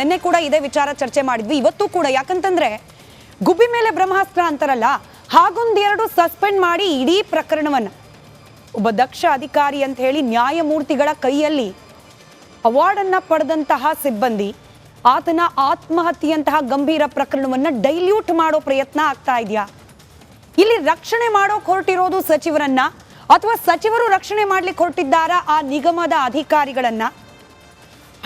ನಿನ್ನೆ ಕೂಡ ಇದೇ ವಿಚಾರ ಚರ್ಚೆ ಮಾಡಿದ್ವಿ. ಇವತ್ತು ಕೂಡ ಯಾಕಂತಂದ್ರೆ ಗುಬ್ಬಿ ಮೇಲೆ ಬ್ರಹ್ಮಾಸ್ತ್ರ ಅಂತಾರಲ್ಲ ಹಾಗೊಂದೆರಡು ಸಸ್ಪೆಂಡ್ ಮಾಡಿ ಇಡೀ ಪ್ರಕರಣವನ್ನ ಒಬ್ಬ ದಕ್ಷ ಅಧಿಕಾರಿ ಅಂತ ಹೇಳಿ ನ್ಯಾಯಮೂರ್ತಿಗಳ ಕೈಯಲ್ಲಿ ಅವಾರ್ಡ್ ಅನ್ನ ಪಡೆದಂತಹ ಸಿಬ್ಬಂದಿ, ಆತನ ಆತ್ಮಹತ್ಯೆಯಂತಹ ಗಂಭೀರ ಪ್ರಕರಣವನ್ನ ಡೈಲ್ಯೂಟ್ ಮಾಡೋ ಪ್ರಯತ್ನ ಆಗ್ತಾ ಇದೆಯಾ? ಇಲ್ಲಿ ರಕ್ಷಣೆ ಮಾಡೋ ಹೊರಟಿರೋದು ಸಚಿವರನ್ನ ಅಥವಾ ಸಚಿವರು ರಕ್ಷಣೆ ಮಾಡ್ಲಿಕ್ಕೆ ಹೊರಟಿದ್ದಾರಾ ಆ ನಿಗಮದ ಅಧಿಕಾರಿಗಳನ್ನ?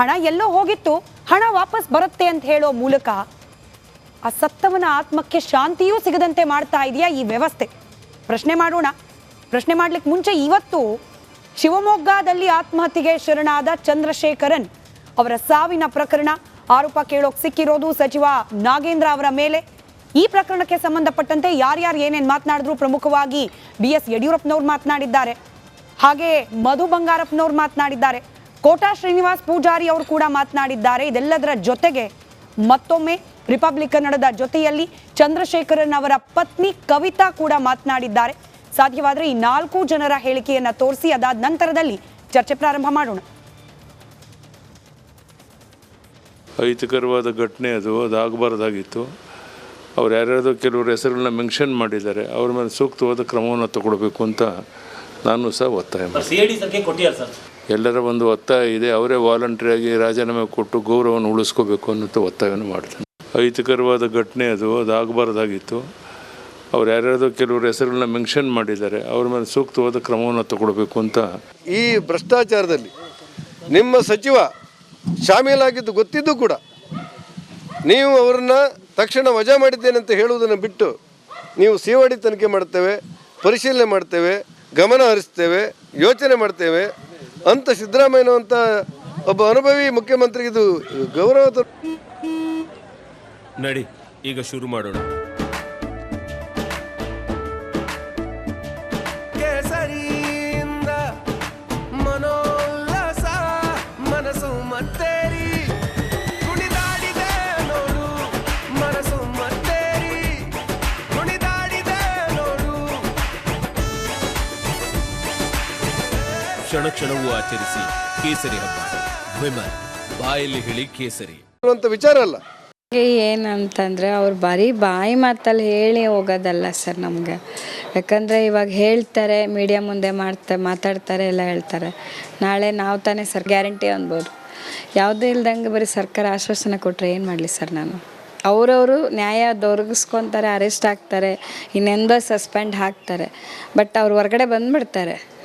ಹಣ ಎಲ್ಲೋ ಹೋಗಿತ್ತು ಹಣ ವಾಪಸ್ ಬರುತ್ತೆ ಅಂತ ಹೇಳೋ ಮೂಲಕ ಆ ಸತ್ತವನ ಆತ್ಮಕ್ಕೆ ಶಾಂತಿಯೂ ಸಿಗದಂತೆ ಮಾಡ್ತಾ ಇದೆಯಾ ಈ ವ್ಯವಸ್ಥೆ? ಪ್ರಶ್ನೆ ಮಾಡೋಣ. ಪ್ರಶ್ನೆ ಮಾಡ್ಲಿಕ್ಕೆ ಮುಂಚೆ ಇವತ್ತು ಶಿವಮೊಗ್ಗದಲ್ಲಿ ಆತ್ಮಹತ್ಯೆಗೆ ಶರಣಾದ ಚಂದ್ರಶೇಖರನ್ ಅವರ ಸಾವಿನ ಪ್ರಕರಣ ಆರೋಪ ಕೇಳೋಕ್ ಸಿಕ್ಕಿರೋದು ಸಚಿವ ನಾಗೇಂದ್ರ ಅವರ ಮೇಲೆ. ಈ ಪ್ರಕರಣಕ್ಕೆ ಸಂಬಂಧಪಟ್ಟಂತೆ ಯಾರ್ಯಾರು ಏನೇನು ಮಾತನಾಡಿದ್ರು ಪ್ರಮುಖವಾಗಿ ಬಿ ಎಸ್ ಯಡಿಯೂರಪ್ಪನವ್ರು ಮಾತನಾಡಿದ್ದಾರೆ. ಹಾಗೆ ಮಧು ಬಂಗಾರಪ್ಪನವ್ರು ಮಾತನಾಡಿದ್ದಾರೆ. ಕೋಟಾ ಶ್ರೀನಿವಾಸ್ ಪೂಜಾರಿ ಅವರು ಕೂಡ ಮಾತನಾಡಿದ್ದಾರೆ. ಇದೆಲ್ಲದರ ಜೊತೆಗೆ ಮತ್ತೊಮ್ಮೆ ರಿಪಬ್ಲಿಕ್ ಕನ್ನಡದ ಜೊತೆಯಲ್ಲಿ ಚಂದ್ರಶೇಖರನ್ ಅವರ ಪತ್ನಿ ಕವಿತಾ ಕೂಡ ಮಾತನಾಡಿದ್ದಾರೆ. ಸಾಧ್ಯವಾದರೆ ಈ ನಾಲ್ಕು ಜನರ ಹೇಳಿಕೆಯನ್ನ ತೋರಿಸಿ ಅದಾದ ನಂತರದಲ್ಲಿ ಚರ್ಚೆ ಪ್ರಾರಂಭ ಮಾಡೋಣ. ಅಹಿತಕರವಾದ ಘಟನೆ ಅದು ಅದಾಗಬಾರ್ದಾಗಿತ್ತು ಅವ್ರು ಯಾರ್ಯಾರ್ದೋ ಕೆಲವರು ಹೆಸರುಗಳನ್ನ ಮೆನ್ಷನ್ ಮಾಡಿದ್ದಾರೆ. ಅವ್ರ ಮೇಲೆ ಸೂಕ್ತವಾದ ಕ್ರಮವನ್ನು ತಗೊಳ್ಬೇಕು ಅಂತ ನಾನು ಸಹ ಒತ್ತಾಯ ಮಾಡಿ ಎಲ್ಲರ ಒಂದು ಒತ್ತಾಯ ಇದೆ. ಅವರೇ ವಾಲಂಟ್ರಿಯಾಗಿ ರಾಜೀನಾಮೆ ಕೊಟ್ಟು ಗೌರವವನ್ನು ಉಳಿಸ್ಕೋಬೇಕು ಅನ್ನೋ ಒತ್ತಾಯವನ್ನು ಮಾಡ್ತಾನೆ. ಅಹಿತಕರವಾದ ಘಟನೆ ಅದು. ಅದು ಆಗಬಾರ್ದಾಗಿತ್ತು. ಅವ್ರು ಯಾರ್ಯಾರೋ ಕೆಲವರು ಹೆಸರುಗಳನ್ನ ಮೆನ್ಷನ್ ಮಾಡಿದ್ದಾರೆ. ಅವ್ರ ಮೇಲೆ ಸೂಕ್ತವಾದ ಕ್ರಮವನ್ನು ತಗೊಳ್ಬೇಕು ಅಂತ. ಈ ಭ್ರಷ್ಟಾಚಾರದಲ್ಲಿ ನಿಮ್ಮ ಸಚಿವ ಶಾಮೀಲಾಗಿದ್ದು ಗೊತ್ತಿದ್ದು ಕೂಡ ನೀವು ಅವರನ್ನ ತಕ್ಷಣ ವಜಾ ಮಾಡಿದ್ದೇನೆ ಅಂತ ಹೇಳುವುದನ್ನು ಬಿಟ್ಟು ನೀವು ಸಿವಡಿ ತನಿಖೆ ಮಾಡ್ತೇವೆ, ಪರಿಶೀಲನೆ ಮಾಡ್ತೇವೆ, ಗಮನ ಹರಿಸ್ತೇವೆ, ಯೋಚನೆ ಮಾಡ್ತೇವೆ. ಅಂತ ಸಿದ್ದರಾಮಯ್ಯನವಂಥ ಒಬ್ಬ ಅನುಭವಿ ಮುಖ್ಯಮಂತ್ರಿಗೆ ಇದು ಗೌರವ ನಡಿ ಈಗ ಶುರು ಮಾಡೋಣ. ಕ್ಷಣ ಕ್ಷಣವೂ ಆಚರಿಸಿ ಕೇಸರಿ ಹಬ್ಬ. ವಿಮಲ್ ಬಾಯಲ್ಲಿ ಹೇಳಿ ಕೇಸರಿ. ಅನ್ನುವಂಥ ವಿಚಾರ ಅಲ್ಲ. ಏನಂತಂದರೆ ಅವ್ರು ಬರೀ ಬಾಯಿ ಮಾತಲ್ಲಿ ಹೇಳಿ ಹೋಗೋದಲ್ಲ ಸರ್ ನಮಗೆ. ಯಾಕಂದರೆ ಇವಾಗ ಹೇಳ್ತಾರೆ ಮೀಡಿಯಾ ಮುಂದೆ ಮಾಡ್ತಾ ಮಾತಾಡ್ತಾರೆ ಎಲ್ಲ ಹೇಳ್ತಾರೆ. ನಾಳೆ ನಾವು ತಾನೇ ಸರ್ ಗ್ಯಾರಂಟಿ ಅನ್ಬೋದು. ಯಾವುದೂ ಇಲ್ದಂಗೆ ಬರೀ ಸರ್ಕಾರ ಆಶ್ವಾಸನೆ ಕೊಟ್ಟರೆ ಏನು ಮಾಡಲಿ ಸರ್ ನಾನು? ಅವರವರು ನ್ಯಾಯ ದೊರಗಿಸ್ಕೊತಾರೆ ಅರೆಸ್ಟ್ ಆಗ್ತಾರೆ ಇನ್ನೆಂದೋ ಸಸ್ಪೆಂಡ್ ಹಾಕ್ತಾರೆ. ಬಟ್ ಅವ್ರು ಹೊರಗಡೆ ಬಂದ್ಬಿಡ್ತಾರೆ.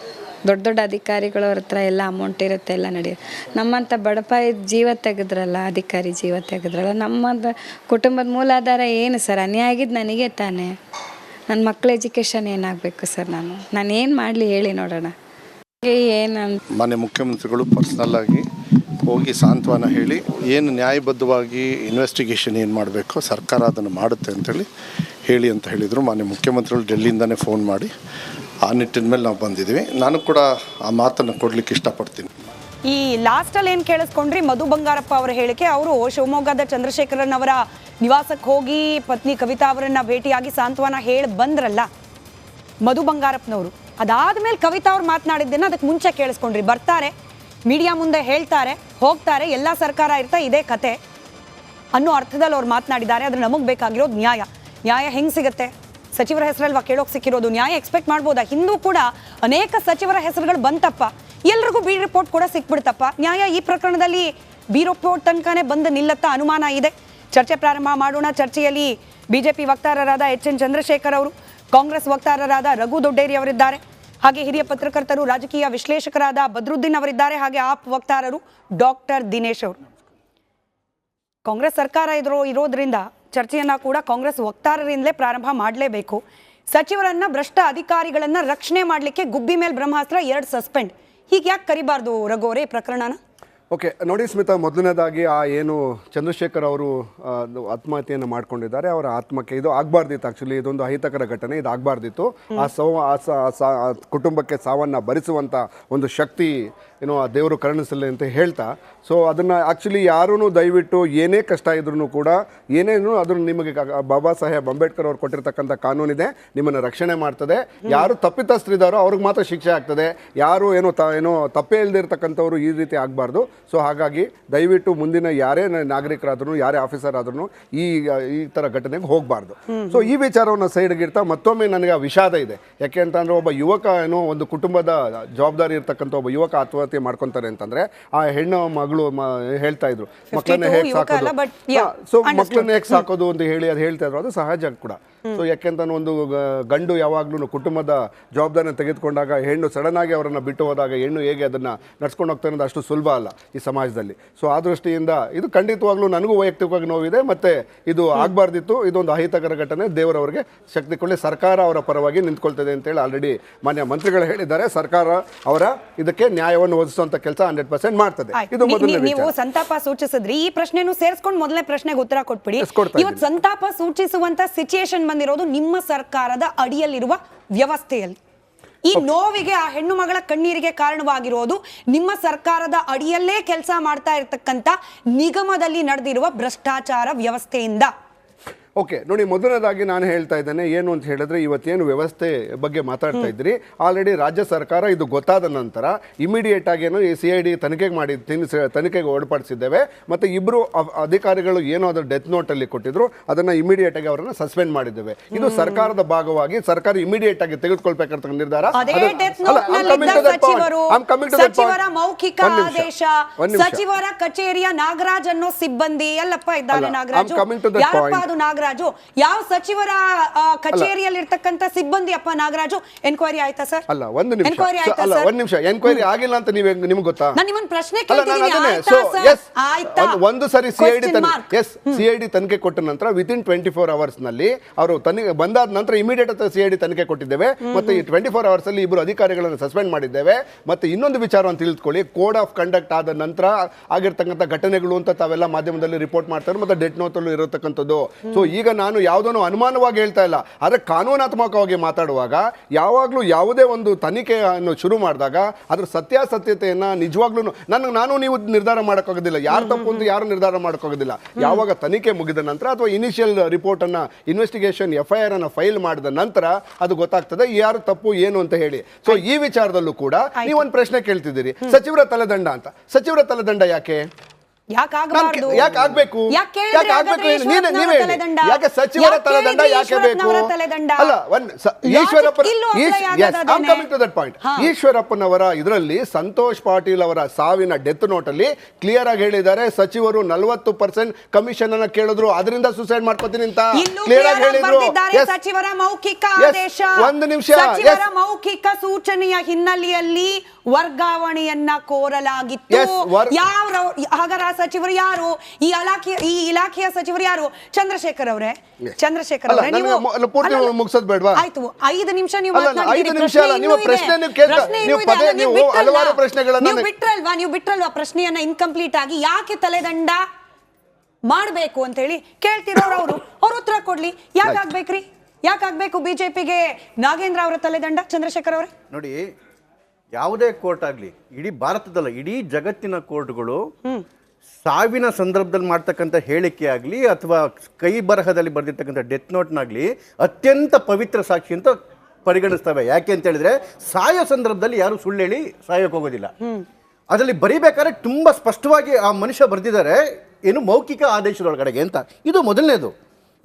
ದೊಡ್ಡ ದೊಡ್ಡ ಅಧಿಕಾರಿಗಳವ್ರ ಹತ್ರ ಎಲ್ಲ ಅಮೌಂಟ್ ಇರುತ್ತೆ, ಎಲ್ಲ ನಡೆಯುತ್ತೆ. ನಮ್ಮಂಥ ಬಡಪಾಯಿ ಜೀವ ತೆಗೆದ್ರಲ್ಲ, ಅಧಿಕಾರಿ ಜೀವ ತೆಗೆದ್ರಲ್ಲ ನಮ್ಮ ಕುಟುಂಬದ ಮೂಲಾಧಾರ ಏನು ಸರ್? ಅನ್ಯಾಯ ಆಗಿದ್ದು ನನಗೆ ತಾನೇ. ನನ್ನ ಮಕ್ಕಳ ಎಜುಕೇಷನ್ ಏನಾಗಬೇಕು ಸರ್ ನಾನು? ನಾನು ಏನು ಮಾಡಲಿ ಹೇಳಿ ನೋಡೋಣ. ಏನು ಮಾನ್ಯ ಮುಖ್ಯಮಂತ್ರಿಗಳು ಪರ್ಸ್ನಲ್ ಆಗಿ ಹೋಗಿ ಸಾಂತ್ವನ ಹೇಳಿ, ಏನು ನ್ಯಾಯಬದ್ಧವಾಗಿ ಇನ್ವೆಸ್ಟಿಗೇಷನ್ ಏನು ಮಾಡಬೇಕು ಸರ್ಕಾರ ಅದನ್ನು ಮಾಡುತ್ತೆ ಅಂತೇಳಿ ಹೇಳಿ ಅಂತ ಹೇಳಿದರು ಮಾನ್ಯ ಮುಖ್ಯಮಂತ್ರಿಗಳು. ಡೆಲ್ಲಿಯಿಂದನೇ ಫೋನ್ ಮಾಡಿ ಆ ನಿಟ್ಟಿನ ಮೇಲೆ ನಾವು ಬಂದಿದ್ದೀವಿ. ನಾನು ಕೂಡ ಆ ಮಾತನ್ನು ಕೊಡ್ಲಿಕ್ಕೆ ಇಷ್ಟಪಡ್ತೀನಿ. ಈ ಲಾಸ್ಟ್ ಅಲ್ಲಿ ಏನ್ ಕೇಳಿಸ್ಕೊಂಡ್ರಿ? ಮಧು ಬಂಗಾರಪ್ಪ ಅವರ ಹೇಳಿಕೆ, ಅವರು ಶಿವಮೊಗ್ಗದ ಚಂದ್ರಶೇಖರನ್ ಅವರ ನಿವಾಸಕ್ಕೆ ಹೋಗಿ ಪತ್ನಿ ಕವಿತಾ ಅವರನ್ನ ಭೇಟಿಯಾಗಿ ಸಾಂತ್ವನ ಹೇಳಿ ಬಂದ್ರಲ್ಲ, ಮಧು ಬಂಗಾರಪ್ಪನವರು. ಅದಾದ್ಮೇಲೆ ಕವಿತಾ ಅವ್ರು ಮಾತನಾಡಿದ್ದನ್ನು ಅದಕ್ಕೆ ಮುಂಚೆ ಕೇಳಿಸ್ಕೊಂಡ್ರಿ. ಬರ್ತಾರೆ, ಮೀಡಿಯಾ ಮುಂದೆ ಹೇಳ್ತಾರೆ, ಹೋಗ್ತಾರೆ, ಎಲ್ಲ ಸರ್ಕಾರ ಇರ್ತಾ ಇದೇ ಕತೆ ಅನ್ನೋ ಅರ್ಥದಲ್ಲಿ ಅವ್ರು ಮಾತನಾಡಿದ್ದಾರೆ. ಆದರೆ ನಮಗೆ ಬೇಕಾಗಿರೋದು ನ್ಯಾಯ. ನ್ಯಾಯ ಹೆಂಗ್ ಸಿಗುತ್ತೆ? ಸಚಿವರ ಹೆಸರಲ್ವಾ ಕೇಳೋಕೆ ಸಿಕ್ಕಿರೋದು ನ್ಯಾಯ ಎಕ್ಸ್ಪೆಕ್ಟ್ ಮಾಡ್ಬೋದಾ? ಹಿಂದೂ ಕೂಡ ಅನೇಕ ಸಚಿವರ ಹೆಸರುಗಳು ಬಂತಪ್ಪ. ಎಲ್ರಿಗೂ ಬಿ ರಿಪೋರ್ಟ್ ಕೂಡ ಸಿಕ್ಬಿಡ್ತಪ್ಪ. ನ್ಯಾಯ ಈ ಪ್ರಕರಣದಲ್ಲಿ ಬಿ ರಿಪೋರ್ಟ್ ತನಕನೇ ಬಂದು ನಿಲ್ಲತ್ತ ಅನುಮಾನ ಇದೆ. ಚರ್ಚೆ ಪ್ರಾರಂಭ ಮಾಡೋಣ. ಚರ್ಚೆಯಲ್ಲಿ ಬಿಜೆಪಿ ವಕ್ತಾರರಾದ ಎಚ್ ಎನ್ ಚಂದ್ರಶೇಖರ್ ಅವರು, ಕಾಂಗ್ರೆಸ್ ವಕ್ತಾರರಾದ ರಘು ದೊಡ್ಡೇರಿ ಅವರಿದ್ದಾರೆ. ಹಾಗೆ ಹಿರಿಯ ಪತ್ರಕರ್ತರು, ರಾಜಕೀಯ ವಿಶ್ಲೇಷಕರಾದ ಬದ್ರುದ್ದೀನ್ ಅವರಿದ್ದಾರೆ. ಹಾಗೆ ಆಪ್ ವಕ್ತಾರರು ಡಾಕ್ಟರ್ ದಿನೇಶ್ ಅವರು. ಕಾಂಗ್ರೆಸ್ ಸರ್ಕಾರ ಇದ್ರೋ ಇರೋದ್ರಿಂದ ಚರ್ಚೆಯನ್ನ ಕೂಡ ಕಾಂಗ್ರೆಸ್ ವಕ್ತಾರರಿಂದಲೇ ಪ್ರಾರಂಭ ಮಾಡಲೇಬೇಕು. ಸಚಿವರನ್ನ ಭ್ರಷ್ಟ ಅಧಿಕಾರಿಗಳನ್ನ ರಕ್ಷಣೆ ಮಾಡಲಿಕ್ಕೆ ಗುಬ್ಬಿ ಮೇಲೆ ಬ್ರಹ್ಮಾಸ್ತ್ರ ಎರಡು ಸಸ್ಪೆಂಡ್. ಹೀಗೆ ಯಾಕೆ ಕರಿಬಾರ್ದು ರಘೋರೆ ಪ್ರಕರಣನ? ಓಕೆ ನೋಡಿ ಸ್ಮಿತಾ, ಮೊದಲನೇದಾಗಿ ಆ ಏನು ಚಂದ್ರಶೇಖರ್ ಅವರು ಆತ್ಮಹತ್ಯೆಯನ್ನು ಮಾಡ್ಕೊಂಡಿದ್ದಾರೆ. ಅವರ ಆತ್ಮಕ್ಕೆ ಇದು ಆಗಬಾರ್ದಿತ್ತು ಆ್ಯಕ್ಚುಲಿ ಇದೊಂದು ಅಹಿತಕರ ಘಟನೆ, ಇದು ಆಗಬಾರ್ದಿತ್ತು. ಆ ಸೌ, ಆ ಕುಟುಂಬಕ್ಕೆ ಸಾವನ್ನು ಭರಿಸುವಂಥ ಒಂದು ಶಕ್ತಿ, ಏನೋ ಆ ದೇವರು ಕರುಣಿಸಲಿ ಅಂತ ಹೇಳ್ತಾ. ಸೊ ಅದನ್ನು ಆ್ಯಕ್ಚುಲಿ ಯಾರೂ ದಯವಿಟ್ಟು ಏನೇ ಕಷ್ಟ ಇದ್ರೂ ಕೂಡ ಏನೇನು ಅದನ್ನು ನಿಮಗೆ ಬಾಬಾ ಸಾಹೇಬ್ ಅಂಬೇಡ್ಕರ್ ಅವ್ರು ಕೊಟ್ಟಿರ್ತಕ್ಕಂಥ ಕಾನೂನಿದೆ, ನಿಮ್ಮನ್ನು ರಕ್ಷಣೆ ಮಾಡ್ತದೆ. ಯಾರು ತಪ್ಪಿತಸ್ಥರಿದ್ದಾರೋ ಅವ್ರಿಗೆ ಮಾತ್ರ ಶಿಕ್ಷೆ ಆಗ್ತದೆ. ಯಾರು ಏನೋ ತ, ಏನೋ ತಪ್ಪೇ ಇಲ್ಲದೆ ಇರ್ತಕ್ಕಂಥವ್ರು ಈ ರೀತಿ ಆಗಬಾರ್ದು. ಸೊ ಹಾಗಾಗಿ ದಯವಿಟ್ಟು ಮುಂದಿನ ಯಾರೇ ನಾಗರಿಕರಾದ್ರು ಯಾರೇ ಆಫೀಸರ್ ಆದ್ರೂ ಈ ಈ ಥರ ಘಟನೆಗೆ ಹೋಗಬಾರ್ದು. ಸೊ ಈ ವಿಚಾರವನ್ನು ಸೈಡ್ ಗಿಡ್ತಾ ಮತ್ತೊಮ್ಮೆ ನನಗೆ ಆ ವಿಷಾದ ಇದೆ. ಯಾಕೆ ಅಂತಂದ್ರೆ ಒಬ್ಬ ಯುವಕ ಏನೋ ಒಂದು ಕುಟುಂಬದ ಜವಾಬ್ದಾರಿ ಇರ್ತಕ್ಕಂಥ ಒಬ್ಬ ಯುವಕ ಆತ್ಮಹತ್ಯೆ ಮಾಡ್ಕೊಂತಾರೆ ಅಂತಂದ್ರೆ ಆ ಹೆಣ್ಣು ಮಗಳು ಹೇಳ್ತಾ ಇದ್ರು. ಮಕ್ಕಳನ್ನ 52 ಹೇಗೆ ಸಾಕೋದು? ಸೊ. ಮಕ್ಕಳನ್ನ ಹೇಗೆ ಸಾಕೋದು ಅಂತ ಹೇಳಿ ಅದು ಹೇಳ್ತಾ ಇದ್ರು. ಅದು ಸಹಜ ಕೂಡ. ಸೊ ಯಾಕೆಂತ ಒಂದು ಗಂಡು ಯಾವಾಗ್ಲೂ ಕುಟುಂಬದ ಜವಾಬ್ದಾರಿನ ತೆಗೆದುಕೊಂಡಾಗ ಹೆಣ್ಣು ಸಡನ್ ಆಗಿ ಅವರನ್ನ ಬಿಟ್ಟು ಹೋದಾಗ ಹೆಣ್ಣು ಹೇಗೆ ಅದನ್ನ ನಡ್ಸ್ಕೊಂಡು ಹೋಗ್ತಾ ಇರೋದು ಅಷ್ಟು ಸುಲಭ ಅಲ್ಲ ಈ ಸಮಾಜದಲ್ಲಿ. ಸೊ ಆ ದೃಷ್ಟಿಯಿಂದ ಇದು ಖಂಡಿತವಾಗ್ಲೂ ನನಗೂ ವೈಯಕ್ತಿಕವಾಗಿ ನೋವಿದೆ ಮತ್ತೆ ಇದು ಆಗಬಾರ್ದಿತ್ತು. ಇದೊಂದು ಅಹಿತಕರ ಘಟನೆ. ದೇವರವರಿಗೆ ಶಕ್ತಿ ಕೊಳ್ಳಿ ಸರ್ಕಾರ ಅವರ ಪರವಾಗಿ ನಿಂತ್ಕೊಳ್ತದೆ ಅಂತೇಳಿ ಆಲ್ರೆಡಿ ಮಾನ್ಯ ಮಂತ್ರಿಗಳು ಹೇಳಿದ್ದಾರೆ. ಸರ್ಕಾರ ಅವರ ಇದಕ್ಕೆ ನ್ಯಾಯವನ್ನು ಒದಗಿಸುವಂತ ಕೆಲಸ ಹಂಡ್ರೆಡ್ ಪರ್ಸೆಂಟ್ ಮಾಡ್ತದೆ. ಇದು ನೀವು ಸಂತಾಪ ಸೂಚಿಸಿದ್ರಿ. ಈ ಪ್ರಶ್ನೆನೂ ಸೇರಿಸ್ಕೊಂಡು ಮೊದಲನೇ ಪ್ರಶ್ನೆಗೆ ಉತ್ತರ ಕೊಟ್ಬಿಡಿ. ಇವತ್ತು ಸಂತಾಪ ಸೂಚಿಸುವಂತ ಸಿಚುಯೇಷನ್ ಬಂದಿರೋದು ನಿಮ್ಮ ಸರ್ಕಾರದ ಅಡಿಯಲ್ಲಿರುವ ವ್ಯವಸ್ಥೆಯಲ್ಲಿ. ಈ ನೋವಿಗೆ ಆ ಹೆಣ್ಣು ಮಗಳ ಕಣ್ಣೀರಿಗೆ ಕಾರಣವಾಗಿರೋದು ನಿಮ್ಮ ಸರ್ಕಾರದ ಅಡಿಯಲ್ಲೇ ಕೆಲಸ ಮಾಡ್ತಾ ಇರತಕ್ಕಂತ ನಿಗಮದಲ್ಲಿ ನಡೆದಿರುವ ಭ್ರಷ್ಟಾಚಾರ ವ್ಯವಸ್ಥೆಯಿಂದ. ಓಕೆ ನೋಡಿ ಮೊದಲನೇದಾಗಿ ನಾನು ಹೇಳ್ತಾ ಇದ್ದೇನೆ ಏನು ಅಂತ ಹೇಳಿದ್ರೆ ಇವತ್ತೇನು ವ್ಯವಸ್ಥೆ ಬಗ್ಗೆ ಮಾತಾಡ್ತಾ ಇದ್ರಿ ಆಲ್ರೆಡಿ ರಾಜ್ಯ ಸರ್ಕಾರ ಇದು ಗೊತ್ತಾದ ನಂತರ ಇಮಿಡಿಯೇಟ್ ಆಗಿ ಏನು ಈ ಸಿ ಐ ಡಿ ತನಿಖೆಗೆ ಮಾಡಿ ತಿನ್ನಿಸಿ- ತನಿಖೆಗೆ ಒಳಪಡಿಸಿದ್ದೇವೆ ಮತ್ತೆ ಇಬ್ರು ಅಧಿಕಾರಿಗಳು ಏನೋ ಅದರ ಡೆತ್ ನೋಟ್ ಅಲ್ಲಿ ಕೊಟ್ಟಿದ್ರು ಅದನ್ನ ಇಮಿಡಿಯೇಟ್ ಆಗಿ ಅವರನ್ನ ಸಸ್ಪೆಂಡ್ ಮಾಡಿದ್ದೇವೆ. ಇದು ಸರ್ಕಾರದ ಭಾಗವಾಗಿ ಸರ್ಕಾರ ಇಮಿಡಿಯೇಟ್ ಆಗಿ ತೆಗೆದುಕೊಳ್ಬೇಕಂತ ನಿರ್ಧಾರ? ಮೌಖಿಕ ಆದೇಶ ಸಚಿವರ ಕಚೇರಿಯ ನಾಗರಾಜ್ ಅನ್ನೋ ಸಿಬ್ಬಂದಿ ಎಲ್ಲಪ್ಪ ಇದ್ದಾರೆ ನಾಗರಾಜ್. ಯಾರಪ್ಪ ಅದು ನಾಗರಾಜು? ಯಾವ ಸಚಿವರ ಕಚೇರಿಯಲ್ಲಿ ಇರ್ತಕ್ಕಂತ ಸಿಬ್ಬಂದಿ ಅಪ್ಪ ನಾಗರಾಜು? ಎನ್ಕ್ವೈರಿ ಆಯ್ತಾ ಸರ್? ಅಲ್ಲ ಒಂದು ನಿಮಿಷ. ಎನ್ಕ್ವೈರಿ So, ಆಯ್ತಾ ಅಲ್ಲ ಸರ್? ಒಂದ್ ನಿಮಿಷ. ಎನ್ಕ್ವೈರಿ ಆಗಿಲ್ಲ ಅಂತ ನೀವು ನಿಮ್ಗೆ ಗೊತ್ತಾ? ನಾನು ನಿಮ್ಮನ್ನ ಪ್ರಶ್ನೆ ಅಲ್ಲ, ನಾನು ಕೇಳ್ತಿದ್ದೀನಿ. ಆಯ್ತಾ ಸರ್? ಆಯ್ತಾ? ಒಂದು- ಸರಿ C I D S C I D ತನಿಖೆ ಕೊಟ್ಟ ನಂತರ ವಿತ್ ಇನ್ ಟ್ವೆಂಟಿ ಫೋರ್ ಅವರ್ಸ್ನಲ್ಲಿ ಅವರು ತನಿಖೆ ಬಂದಾದ ನಂತರ ಇಮಿಡಿಯೇಟ್ ಸಿ ಸಿಐಡಿ ತನಿಖೆ ಕೊಟ್ಟಿದ್ದೇವೆ. ಮತ್ತೆ ಈ ಟ್ವೆಂಟಿ ಫೋರ್ ಅವರ್ಸ್ ಅಲ್ಲಿ ಇಬ್ಬರು ಅಧಿಕಾರಿಗಳನ್ನು ಸಸ್ಪೆಂಡ್ ಮಾಡಿದ್ದೇವೆ. ಮತ್ತೆ ಇನ್ನೊಂದು ವಿಚಾರವನ್ನು ತಿಳಿದುಕೊಳ್ಳಿ. ಕೋಡ್ ಆಫ್ ಕಂಡಕ್ಟ್ ಆದ ನಂತರ ಆಗಿರ್ತಕ್ಕಂಥ ಘಟನೆಗಳು ಅಂತ ತಾವೆಲ್ಲ ಮಾಧ್ಯಮದಲ್ಲಿ ರಿಪೋರ್ಟ್ ಮಾಡ್ತಾರೆ. ಮತ್ತೆ ಡೆಟ್ ನೋಟಲ್ಲೂ ಇರತಕ್ಕಂಥದ್ದು. ಸೊ ಈಗ ನಾನು ಯಾವುದನ್ನು ಅನುಮಾನವಾಗಿ ಹೇಳ್ತಾ ಇಲ್ಲ. ಆದರೆ ಕಾನೂನಾತ್ಮಕವಾಗಿ ಮಾತಾಡುವಾಗ ಯಾವಾಗಲೂ ಯಾವುದೇ ಒಂದು ತನಿಖೆಯನ್ನು ಶುರು ಮಾಡಿದಾಗ ಅದ್ರ ಸತ್ಯಾಸತ್ಯತೆಯನ್ನು ನಿಜವಾಗ್ಲೂ ನನಗೆ ನಾನು ನೀವು ನಿರ್ಧಾರ ಮಾಡೋಕ್ಕಾಗೋದಿಲ್ಲ. ಯಾರು ತಪ್ಪು ಅಂತ ಯಾರು ನಿರ್ಧಾರ ಮಾಡೋಕ್ಕಾಗೋದಿಲ್ಲ ಯಾವಾಗ ತನಿಖೆ ಮುಗಿದ ನಂತರ ಅಥವಾ ಇನಿಷಿಯಲ್ ರಿಪೋರ್ಟನ್ನು ಅನ್ನ ಇನ್ವೆಸ್ಟಿಗೇಷನ್ ಎಫ್ ಐ ಆರ್ ಅನ್ನ ಫೈಲ್ ಮಾಡಿದ ನಂತರ ಅದು ಗೊತ್ತಾಗ್ತದೆ ಯಾರು ತಪ್ಪು ಏನು ಅಂತ ಹೇಳಿ. ಸೊ ಈ ವಿಚಾರದಲ್ಲೂ ಕೂಡ ನೀವೊಂದು ಪ್ರಶ್ನೆ ಕೇಳ್ತಿದ್ದೀರಿ. ಸಚಿವರ ತಲೆದಂಡ ಅಂತ. ಸಚಿವರ ತಲೆದಂಡ ಯಾಕೆ? ಯಾಕೆ ಆಗಬಾರ್ದು ಯಾಕೆ ಆಗ್ಬೇಕು? ಯಾಕೆ ಯಾಕೆ ಆಗ್ಬೇಕು ನೀವೇ ನೀವೇ ಯಾಕೆ ಸಚಿವರ ತಲೆದಂಡ ಯಾಕೆ ಬೇಕು ಅಲ್ಲ ಒಂದ್ ಸ- Logic ಈಶ್ವರಪ್ಪನ ಇಲ್ಲೂ apply ಈಶ್- ಆಗೋದು yes, I'm ಅದೇನೆ. coming to that point. ಹಾ. ಈಶ್ವರಪ್ಪನವರ ಇದರಲ್ಲಿ ಸಂತೋಷ್ ಪಾಟೀಲ್ ಅವರ ಸಾವಿನ ಡೆತ್ ನೋಟ್ ಅಲ್ಲಿ ಕ್ಲಿಯರ್ ಆಗಿ ಹೇಳಿದ್ದಾರೆ. ಸಚಿವರು ನಲವತ್ತು ಪರ್ಸೆಂಟ್ ಕಮಿಷನ್ ಅನ್ನ ಕೇಳಿದ್ರು. ಅದರಿಂದ ಸುಸೈಡ್ ಮಾಡ್ಕೋತೀನಿ ಅಂತ ಕ್ಲಿಯರ್ ಆಗಿ ಹೇಳಿದ್ರು. ಸಚಿವರ ಮೌಖಿಕ ಆದೇಶ. ಒಂದು ನಿಮಿಷ, ಸಚಿವರ ಮೌಖಿಕ ಸೂಚನೆಯ ಹಿನ್ನೆಲೆಯಲ್ಲಿ ವರ್ಗಾವಣೆಯನ್ನ ಕೋರಲಾಗಿತ್ತು. ಯಾವ ಹಾಗಾದ್ರೆ ಆ ಸಚಿವರು ಯಾರು? ಈ ಇಲಾಖೆ ಈ ಇಲಾಖೆಯ ಸಚಿವರು ಯಾರು? ಚಂದ್ರಶೇಖರ್ ಅವರೇ. ಚಂದ್ರಶೇಖರ್ ಅವರೇ ನೀವು ಪೂರ್ತಿ ಮುಗ್ಸೋದ್ ಆಯ್ತು ಐದು ನಿಮಿಷ ನೀವು. ಐದು ನಿಮಿಷ ನೀವು ಪ್ರಶ್ನೆ ಪದೇ- ಬಿಟ್ರಲ್ವಾ? ಹಲವಾರು ಪ್ರಶ್ನೆಗಳನ್ನ ನೀವು ಬಿಟ್ರಲ್ವಾ? ನೀವು ಬಿಟ್ರಲ್ವಾ ಪ್ರಶ್ನೆಯನ್ನ ಇನ್ಕಂಪ್ಲೀಟ್ ಆಗಿ? ಯಾಕೆ ತಲೆದಂಡ ಮಾಡಬೇಕು ಅಂತ ಹೇಳಿ ಕೇಳ್ತಿರೋರು ಅವರು. ಅವ್ರ ಉತ್ತರ ಕೊಡ್ಲಿ. ಯಾಕೆ ಆಗ್ಬೇಕ್ರಿ? ಯಾಕೆ ಆಗ್ಬೇಕು ಬಿಜೆಪಿಗೆ? ನಾಗೇಂದ್ರ ಅವರ ತಲೆದಂಡ? ಚಂದ್ರಶೇಖರ್ ಅವರೇ? ನೋಡಿ ಯಾವುದೇ ಕೋರ್ಟ್ ಆಗಲಿ ಇಡೀ ಭಾರತದಲ್ಲ ಇಡೀ ಜಗತ್ತಿನ ಕೋರ್ಟ್ಗಳು ಸಾವಿನ ಸಂದರ್ಭದಲ್ಲಿ ಮಾಡ್ತಕ್ಕಂಥ ಹೇಳಿಕೆ ಆಗಲಿ ಅಥವಾ ಕೈ ಬರಹದಲ್ಲಿ ಬರೆದಿರ್ತಕ್ಕಂಥ ಡೆತ್ ನೋಟ್ನಾಗಲಿ ಅತ್ಯಂತ ಪವಿತ್ರ ಸಾಕ್ಷಿ ಅಂತ ಪರಿಗಣಿಸ್ತವೆ. ಯಾಕೆ ಅಂತ ಹೇಳಿದ್ರೆ ಸಾಯೋ ಸಂದರ್ಭದಲ್ಲಿ ಯಾರು ಸುಳ್ಳು ಹೇಳಿ ಸಾಯೋಕೆ ಹೋಗೋದಿಲ್ಲ. ಅದರಲ್ಲಿ ಬರಿಬೇಕಾದ್ರೆ ತುಂಬ ಸ್ಪಷ್ಟವಾಗಿ ಆ ಮನುಷ್ಯ ಬರೆದಿದ್ದಾರೆ. ಏನು ಮೌಖಿಕ ಆದೇಶದೊಳಗಡೆಗೆ ಅಂತ. ಇದು ಮೊದಲನೇದು.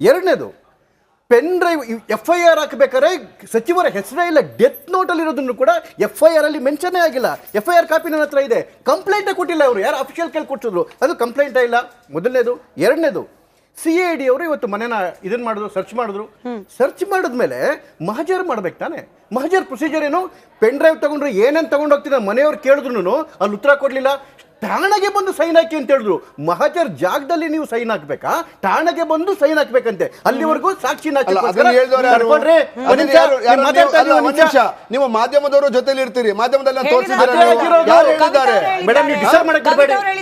ಎರಡನೇದು pen drive F I R ಹಾಕಬೇಕಾದ್ರೆ ಸಚಿವರ ಹೆಸರೇ ಇಲ್ಲ ಡೆತ್ ನೋಟಲ್ಲಿ ಇರೋದನ್ನು ಕೂಡ ಎಫ್ ಐ ಆರ್ ಅಲ್ಲಿ ಮೆನ್ಷನ್ ಆಗಿಲ್ಲ. ಎಫ್ ಐ ಆರ್ ಕಾಪಿ ನನ್ನ ಹತ್ರ ಇದೆ. ಕಂಪ್ಲೇಂಟೇ ಕೊಟ್ಟಿಲ್ಲ ಅವರು. ಯಾರು ಅಫಿಷಿಯಲ್ ಕೇಳಿ ಕೊಟ್ಟಿದ್ರು. ಅದು ಕಂಪ್ಲೇಂಟೇ ಇಲ್ಲ. ಮೊದಲನೇದು. ಎರಡನೇದು. ಸಿ ಎ ಡಿ ಅವರು ಇವತ್ತು ಮನೆನ ಇದನ್ನ ಮಾಡಿದ್ರು ಸರ್ಚ್ ಮಾಡಿದ್ರು. ಸರ್ಚ್ ಮಾಡಿದ್ಮೇಲೆ ಮಹಜರ್ ಮಾಡ್ಬೇಕು ತಾನೆ. ಮಹಜರ್ ಪ್ರೊಸೀಜರ್ ಏನು? ಪೆನ್ ಡ್ರೈವ್ ತಗೊಂಡ್ರು ಏನೇನು ತಗೊಂಡು ಹೋಗ್ತಿದ್ದ ಮನೆಯವ್ರು ಕೇಳಿದ್ರು ಅಲ್ಲಿ ಉತ್ತರ ಕೊಡ್ಲಿಲ್ಲ. ಠಾಣೆಗೆ ಬಂದು ಸೈನ್ ಹಾಕಿ ಅಂತ ಹೇಳಿದ್ರು. ಮಹಜರ್ ಜಾಗದಲ್ಲಿ ನೀವು ಸೈನ್ ಹಾಕ್ಬೇಕಾ? ಠಾಣೆಗೆ ಬಂದು ಸೈನ್ ಹಾಕ್ಬೇಕಂತೆ. ಅಲ್ಲಿವರೆಗೂ ಸಾಕ್ಷಿ ಅಲ್ಲ, ನೀವು ಅಲ್ಲ, ಮಾಧ್ಯಮದವರು ಜೊತೆಲಿ ಇರ್ತೀರಿ ಮಾಧ್ಯಮದಲ್ಲಿ.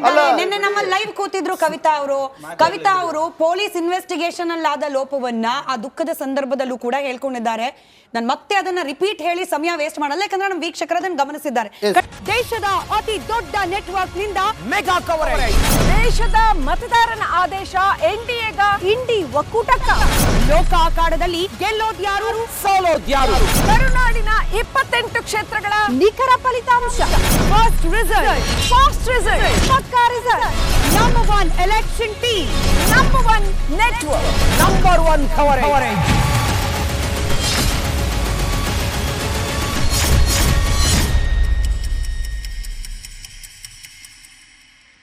ಅಲ್ಲ. ನಿನ್ನೆ ನಮ್ಮ ಲೈವ್ ಕೂತಿದ್ರು ಕವಿತಾ ಅವರು. ಕವಿತಾ ಅವರು ಪೊಲೀಸ್ ಇನ್ವೆಸ್ಟಿಗೇಷನ್ ಆದ ಲೋಪವನ್ನ ಆ ದುಃಖದ ಸಂದರ್ಭದಲ್ಲೂ ಕೂಡ ಹೇಳ್ಕೊಂಡಿದ್ದಾರೆ. ನಾನು ಮತ್ತೆ ಅದನ್ನ ರಿಪೀಟ್ ಹೇಳಿ ಸಮಯ ವೇಸ್ಟ್ ಮಾಡಲ್ಲ ಯಾಕಂದ್ರೆ ನಮ್ಮ ವೀಕ್ಷಕರು ಅದನ್ನು ಗಮನಿಸಿದ್ದಾರೆ. ದೇಶದ ಅತಿ ದೊಡ್ಡ ನೆಟ್ವರ್ಕ್ ಮೆಗಾ ಕವರೇಜ್ ದೇಶದ ಮತದಾರನ ಆದೇಶ ಎನ್ಡಿಎಗ ಇಂಡಿ ಒಕ್ಕೂಟಕ್ಕ. ಲೋಕ ಗೆಲ್ಲೋದ್ಯಾರು ಸೋಲೋದ್ಯಾರು ಕರುನಾಡಿನ ಇಪ್ಪತ್ತೆಂಟು ಕ್ಷೇತ್ರಗಳ ನಿಖರ ಫಲಿತಾಂಶ. ಫಸ್ಟ್ ರಿಸಲ್ಟ್ ಫಾಸ್ಟ್ ರಿಸಲ್ಟ್ ಪಕ್ಕಾ result number one election team number one network number one coverage